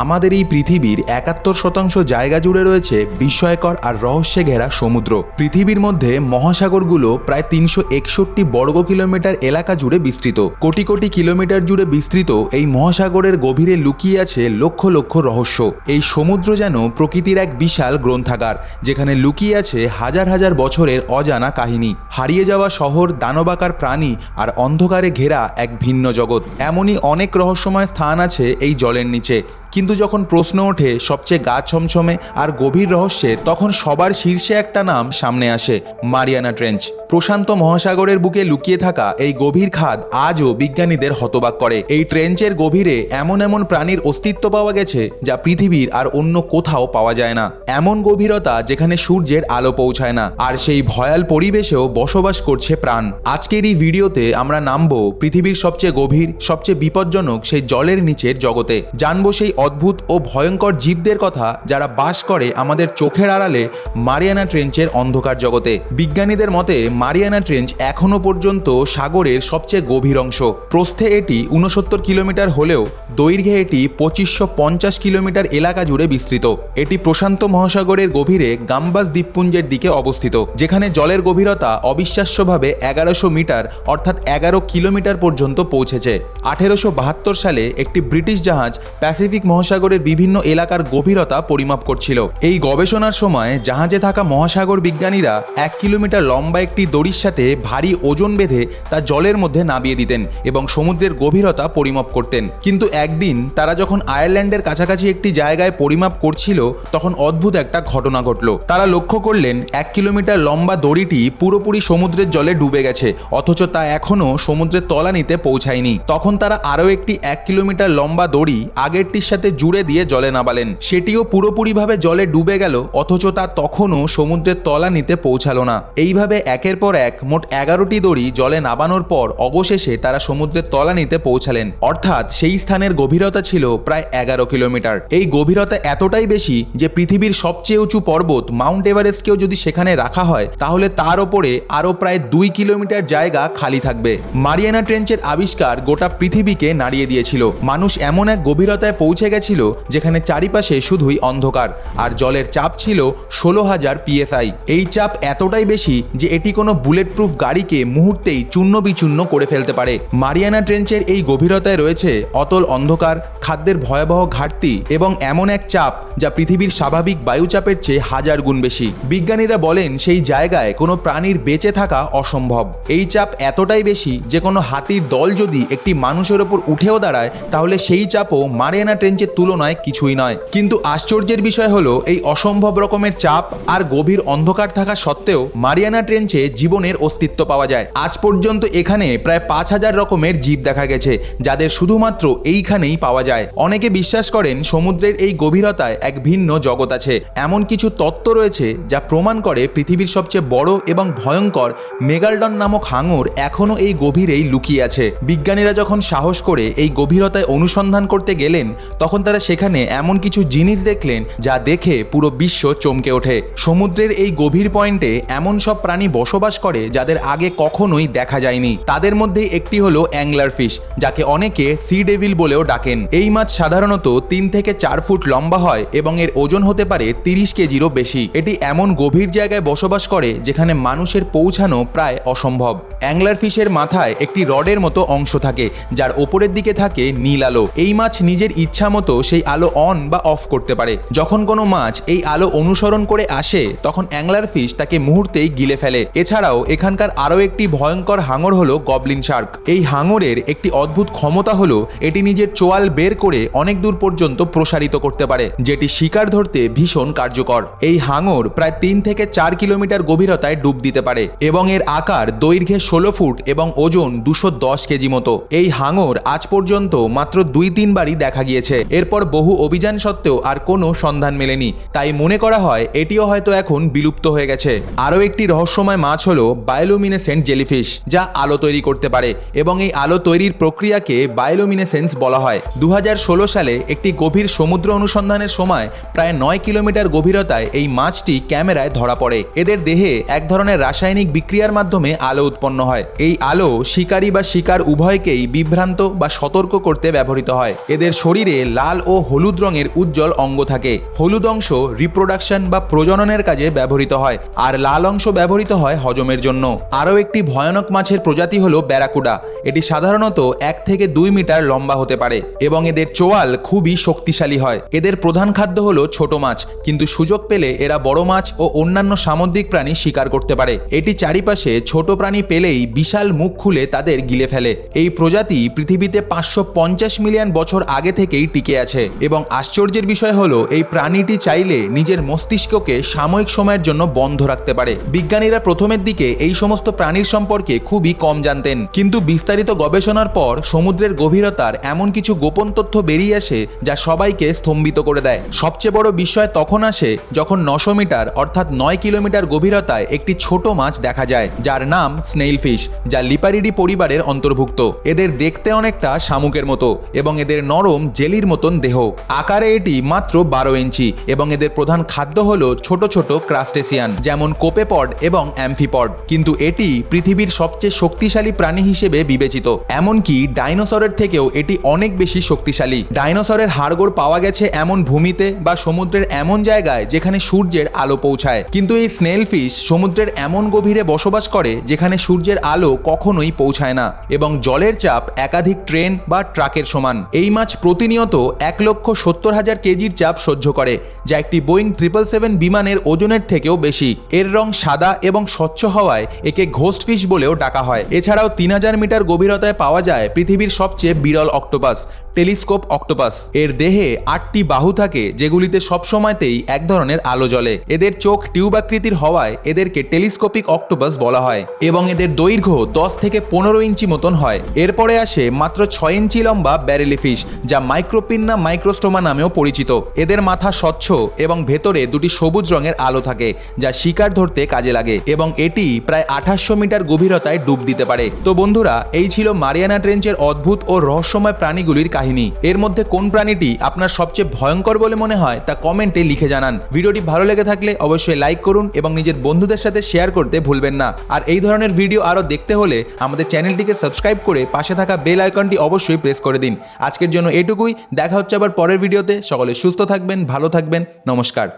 আমাদের এই পৃথিবীর একাত্তর শতাংশ জায়গা জুড়ে রয়েছে বিস্ময়কর আর রহস্যে ঘেরা সমুদ্র। পৃথিবীর মধ্যে মহাসাগরগুলো প্রায় তিনশো একষট্টি বর্গ কিলোমিটার এলাকা জুড়ে বিস্তৃত। কোটি কোটি কিলোমিটার জুড়ে বিস্তৃত এই মহাসাগরের গভীরে লুকিয়ে আছে লক্ষ লক্ষ রহস্য। এই সমুদ্র যেন প্রকৃতির এক বিশাল গ্রন্থাগার, যেখানে লুকিয়ে আছে হাজার হাজার বছরের অজানা কাহিনী। হারিয়ে যাওয়া শহর, দানবাকার প্রাণী আর অন্ধকারে ঘেরা এক ভিন্ন জগৎ। এমনই অনেক রহস্যময় স্থান আছে এই জলের নিচে। কিন্তু যখন প্রশ্ন ওঠে সবচেয়ে গা ছমছমে আর গভীর রহস্যের তখন সবার শীর্ষে একটা নাম সামনে আসে, মারিয়ানা ট্রেঞ্চ। প্রশান্ত মহাসাগরের বুকে লুকিয়ে থাকা এই গভীর খাদ আজও বিজ্ঞানীদের হতবাক করে। এই ট্রেঞ্চের গভীরে এমন এমন প্রাণীর অস্তিত্ব পাওয়া গেছে যা পৃথিবীর আর অন্য কোথাও পাওয়া যায় না। এমন গভীরতা যেখানে সূর্যের আলো পৌঁছায় না, আর সেই ভয়াল পরিবেশেও বসবাস করছে প্রাণ। আজকের এই ভিডিওতে আমরা নামবো পৃথিবীর সবচেয়ে গভীর, সবচেয়ে বিপজ্জনক সেই জলের নিচের জগতে। জানব সেই অদ্ভুত ও ভয়ঙ্কর জীবদের কথা যারা বাস করে আমাদের চোখের আড়ালে মারিয়ানা ট্রেঞ্চের অন্ধকার জগতে। বিজ্ঞানীদের মতে, মারিয়ানা ট্রেঞ্চ এখনও পর্যন্ত সাগরের সবচেয়ে গভীর অংশ। প্রস্থে এটি উনসত্তর কিলোমিটার হলেও দৈর্ঘ্যে এটি পঁচিশশো পঞ্চাশ কিলোমিটার এলাকা জুড়ে বিস্তৃত। এটি প্রশান্ত মহাসাগরের গভীরে গাম্বাস দ্বীপপুঞ্জের দিকে অবস্থিত, যেখানে জলের গভীরতা অবিশ্বাস্যভাবে এগারোশো মিটার, অর্থাৎ এগারো কিলোমিটার পর্যন্ত পৌঁছেছে। আঠেরোশো বাহাত্তর সালে একটি ব্রিটিশ জাহাজ প্যাসিফিক মহাসাগরের বিভিন্ন এলাকার গভীরতা পরিমাপ করছিল। এই গবেষণার সময় জাহাজে থাকা মহাসাগর বিজ্ঞানীরা এক কিলোমিটার লম্বা একটি দড়ির সাথে ভারী ওজন বেঁধে তা জলের মধ্যে নামিয়ে দিতেন এবং সমুদ্রের গভীরতা পরিমাপ করতেন। কিন্তু একদিন তারা যখন আয়ারল্যান্ডের কাছাকাছি একটি জায়গায় পরিমাপ করছিল, তখন অদ্ভুত একটা ঘটনা ঘটল। তারা লক্ষ্য করলেন, এক কিলোমিটার লম্বা দড়িটি পুরোপুরি সমুদ্রের জলে ডুবে গেছে, অথচ তা এখনও সমুদ্রের তলানিতে পৌঁছায়নি। তখন তারা আরও একটি এক কিলোমিটার লম্বা দড়ি আগেরটির সাথে জুড়ে দিয়ে জলে নামালেন। সেটিও পুরোপুরিভাবে জলে ডুবে গেল, অথচ তা তখনও সমুদ্রের তলানিতে পৌঁছালো না। এইভাবে একের পর এক মোট এগারোটি দড়ি জলে নামানোর পর অবশেষে তারা সমুদ্রের তলানিতে পৌঁছালেন। অর্থাৎ সেই স্থানের গভীরতা ছিল প্রায় এগারো কিলোমিটার। এই গভীরতা এতটাই বেশি যে পৃথিবীর সবচেয়ে উঁচু পর্বত মাউন্ট এভারেস্টকেও যদি সেখানে রাখা হয়, তাহলে তার ওপরে আরও প্রায় দুই কিলোমিটার জায়গা খালি থাকবে। মারিয়ানা ট্রেঞ্চের আবিষ্কার গোটা পৃথিবীকে নাড়িয়ে দিয়েছিল। মানুষ এমন এক গভীরতায় পৌঁছে গেছিল যেখানে চারিপাশে শুধুই অন্ধকার, আর জলের চাপ ছিল ষোলো হাজার পিএসআই। এই চাপ এতটাই বেশি যে এটি কোনো বুলেট প্রুফ গাড়িকে মুহূর্তেই চূর্ণ বিচূর্ণ করে ফেলতে পারে। মারিয়ানা ট্রেঞ্চের এই গভীরতায় রয়েছে অতল অন্ধকার, খাদ্যের ভয়াবহ ঘাটতি এবং এমন এক চাপ যা পৃথিবীর স্বাভাবিক বায়ুচাপের চেয়ে হাজার গুণ বেশি। বিজ্ঞানীরা বলেন সেই জায়গায় কোনো প্রাণীর বেঁচে থাকা অসম্ভব। এই চাপ এতটাই বেশি যে কোনো হাতির দল যদি একটি মানুষের ওপর উঠেও দাঁড়ায়, তাহলে সেই চাপও মারিয়ানা ট্রেঞ্চের তুলনায় কিছুই নয়। কিন্তু আশ্চর্যের বিষয় হলো, এই অসম্ভব রকমের চাপ আর গভীর অন্ধকার থাকা সত্ত্বেও মারিয়ানা ট্রেঞ্চে জীবনের অস্তিত্ব পাওয়া যায়। আজ পর্যন্ত এখানে প্রায় পাঁচ হাজার রকমের জীব দেখা গেছে, যাদের শুধুমাত্র এইখানেই পাওয়া যায়। অনেকে বিশ্বাস করেন সমুদ্রের এই গভীরতায় এক ভিন্ন জগৎ আছে। এমন কিছু তত্ত্ব রয়েছে যা প্রমাণ করে পৃথিবীর সবচেয়ে বড় এবং ভয়ঙ্কর মেগালডন নামক হাঙর এখনও এই গভীরেই লুকিয়ে আছে। বিজ্ঞানীরা যখন সাহস করে এই গভীরতায় অনুসন্ধান করতে গেলেন তখন তারা সেখানে এমন কিছু জিনিস দেখলেন যা দেখে পুরো বিশ্ব চমকে ওঠে। সমুদ্রের এই গভীর পয়েন্টে এমন সব প্রাণী বসবাস করে যাদের আগে কখনোই দেখা যায়নি। তাদের মধ্যে একটি হলো অ্যাংলার ফিশ, যাকে অনেকে সি ডেভিল বলেও ডাকেন। এই মাছ সাধারণত তিন থেকে চার ফুট লম্বা হয় এবং এর ওজন হতে পারে তিরিশ কেজিরও বেশি। এটি এমন গভীর জায়গায় বসবাস করে যেখানে মানুষের পৌঁছানো প্রায় অসম্ভব। অ্যাংলার ফিশের মাথায় একটি রডের মতো অংশ থাকে, যার ওপরের দিকে থাকে নীল আলো। এই মাছ নিজের ইচ্ছা মতো সেই আলো অন বা অফ করতে পারে। যখন কোনো মাছ এই আলো অনুসরণ করে আসে, তখন অ্যাংলার ফিশ তাকে মুহূর্তেই গিলে ফেলে। এছাড়াও এখানকার আরও একটি ভয়ঙ্কর হাঙর হলো গবলিন শার্ক এই হাঙরের একটি অদ্ভুত ক্ষমতা হলো, এটি নিজের চোয়াল বের করে অনেক দূর পর্যন্ত প্রসারিত করতে পারে, যেটি শিকার ধরতে ভীষণ কার্যকর। এই হাঙর প্রায় তিন থেকে চার কিলোমিটার গভীরতায় ডুব দিতে পারে এবং এর আকার দৈর্ঘ্যে ষোলো ফুট এবং ওজন দুশো দশ কেজি মতো। এই হাঙর আজ পর্যন্ত মাত্র দুই তিনবারই দেখা গিয়েছে। এরপর বহু অভিযান সত্ত্বেও আর কোনো সন্ধান মেলেনি। তাই মনে করা হয়, এটিও হয়তো এখন বিলুপ্ত হয়ে গেছে। আরও একটি রহস্যময় মাছ হলো বায়োলুমিনেসেন্ট জেলিফিশ, যা আলো তৈরি করতে পারে এবং এই আলো তৈরির প্রক্রিয়াকে বায়োলুমিনেসেন্স বলা হয়। দু হাজার ষোলো সালে একটি গভীর সমুদ্র অনুসন্ধানের সময় প্রায় নয় কিলোমিটার গভীরতায় এই মাছটি ক্যামেরায় ধরা পড়ে। এদের দেহে এক ধরনের রাসায়নিক বিক্রিয়ার মাধ্যমে আলো উৎপন্ন হয়। এই আলো শিকারী বা শিকার উভয়কেই বিভ্রান্ত বা সতর্ক করতে ব্যবহৃত হয়। এদের শরীরে লাল ও হলুদ রঙের উজ্জ্বল অঙ্গ থাকে। হলুদ অংশ রিপ্রোডাকশন বা প্রজননের কাজে ব্যবহৃত হয়, আর লাল অংশ ব্যবহৃত হয় হজমের জন্য। আরও একটি ভয়ানক মাছের প্রজাতি হলো ব্যারাকুডা। এটি সাধারণত এক থেকে দুই মিটার লম্বা হতে পারে, এবং এদের চোয়াল খুবই শক্তিশালী হয়। এদের প্রধান খাদ্য হলো ছোট মাছ, কিন্তু সুযোগ পেলে এরা বড় মাছ ও অন্যান্য সামুদ্রিক প্রাণী শিকার করতে পারে। এটি চারিপাশে ছোট প্রাণী পেলেই বিশাল মুখ খুলে তাদের গিলে ফেলে। এই প্রজাতি পৃথিবীতে পাঁচশো পঞ্চাশ মিলিয়ন বছর আগে থেকেই টিকে আছে। এবং আশ্চর্যের বিষয় হলো, এই প্রাণীটি চাইলে নিজের মস্তিষ্ককে সাময়িক সময়ের জন্য বন্ধ রাখতে পারে। বিজ্ঞানীরা প্রথমের দিকে এই সমস্ত প্রাণীর সম্পর্কে খুবই কম জানতেন। কিন্তু বিস্তারিত গবেষণার পর সমুদ্রের গভীরতার এমন কিছু গোপন তথ্য বেরিয়ে আসে যা সবাইকে স্তম্ভিত করে দেয়। সবচেয়ে বড় বিষয় তখন আসে যখন নশো মিটার অর্থাৎ নয় কিলোমিটার গভীরতায় একটি ছোট মাছ দেখা যায়, যার নাম স্নেইল ফিশ, যা লিপারিডি পরিবারের অন্তর্ভুক্ত। এদের দেখতে অনেকটা শামুকের মতো এবং এদের নরম, জেলির মতন দেহ। আকারে এটি মাত্র বারো ইঞ্চি এবং এদের প্রধান খাদ্য হল ছোট ছোট ক্রাস্টেসিয়ান, যেমন কোপেপড এবং অ্যাম্ফিপড। কিন্তু এটি পৃথিবীর সবচেয়ে শক্তিশালী প্রাণী হিসেবে বিবেচিত। এমনকি ডাইনোসরের থেকেও এটি অনেক বেশি শক্তিশালী। ডাইনোসরের হাড়গোড় পাওয়া গেছে এমন ভূমিতে বা সমুদ্রের এমন জায়গায় যেখানে সূর্যের আলো পৌঁছায়। কিন্তু এই স্নেল ফিশ সমুদ্রের এমন গভীরে বসবাস করে যেখানে সূর্যের আলো কখনোই পৌঁছায় না। এবং জলের চাপ একাধিক ট্রেন বা ট্রাকের সমান। এই মাছ প্রতিনিয়ত এক লক্ষ সত্তর হাজার কেজির চাপ সহ্য করে, যা একটি বোয়িং ট্রিপল সেভেন বিমানের ওজনের থেকেও বেশি। এর রং সাদা এবং স্বচ্ছ হওয়ায় একে ঘোস্ট ফিশ বলেও ডাকা হয়। এছাড়াও তিন হাজার মিটার গভীরতায় পাওয়া যায় পৃথিবীর সবচেয়ে বিরল অক্টোপাস, টেলিস্কোপ অক্টোপাস। এর দেহে আটটি বাহু থাকে, যেগুলিতে সবসময়তেই এক ধরনের আলো জ্বলে। এদের চোখ টিউব আকৃতির হওয়ায় এদেরকে টেলিস্কোপিক অক্টোপাস বলা হয় এবং এদের দৈর্ঘ্য দশ থেকে পনেরো ইঞ্চি মতন হয়। এরপরে আসে মাত্র ছয় ইঞ্চি লম্বা ব্যারেলি ফিশ, যা মাইক্রোপিন্না মাইক্রোস্টোমা নামেও পরিচিত। এদের মাথা স্বচ্ছ এবং ভেতরে দুটি সবুজ রঙের আলো থাকে, যা শিকার ধরতে কাজে লাগে এবং এটি প্রায় আঠাশশো মিটার গভীরতায় ডুব দিতে পারে। তো বন্ধুরা, এই ছিল মারিয়ানা ট্রেঞ্চের অদ্ভুত ও রহস্যময় প্রাণীগুলির কাহিনী। এর মধ্যে কোন প্রাণীটি আপনার সবচেয়ে ভয়ঙ্কর বলে মনে হয় তা কমেন্টে লিখে জানান। ভিডিওটি ভালো লেগে থাকলে অবশ্যই লাইক করুন এবং নিজের বন্ধুদের সাথে শেয়ার করতে ভুলবেন না। আর এই ধরনের ভিডিও আরও দেখতে হলে আমাদের চ্যানেলটিকে সাবস্ক্রাইব করে পাশে থাকা বেল আইকনটি অবশ্যই প্রেস করে দিন। আজকের জন্য এটুকুই। দেখা হচ্ছে আবার পরের ভিডিওতে। সকলে সুস্থ থাকবেন ভালো থাকবেন নমস্কার।